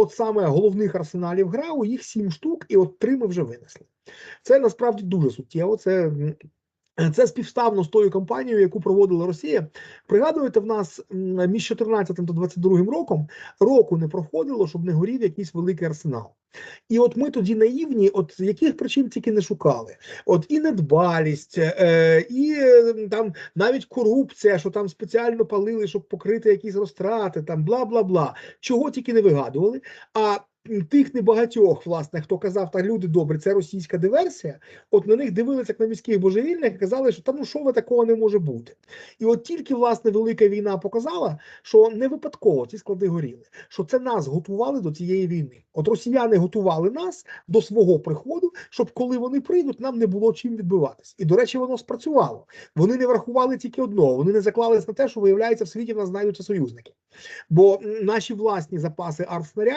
от саме головних арсеналів ГРАУ, їх сім штук, і от три ми вже винесли. Це насправді дуже суттєво. Це, це співставно з тою кампанією, яку проводила Росія. Пригадуєте, в нас між 14 та 22 роком року не проходило, щоб не горів якийсь великий арсенал. І от ми тоді наївні, от яких причин тільки не шукали. От і недбалість, е, і е, там навіть корупція, що там спеціально палили, щоб покрити якісь розтрати, там бла бла бла. Чого тільки не вигадували. А тих небагатьох, власне, хто казав, та люди добрі, це російська диверсія. От на них дивилися як на міських божевільних і казали, що там ну що ви такого не може бути. І от тільки власне велика війна показала, що не випадково ці склади горіли, що це нас готували до цієї війни. От росіяни готували нас до свого приходу, щоб коли вони прийдуть, нам не було чим відбиватись. І до речі, воно спрацювало. Вони не врахували тільки одного. Вони не заклались на те, що виявляється в світі в нас знайдуться союзники. Бо наші власні запаси артснарядів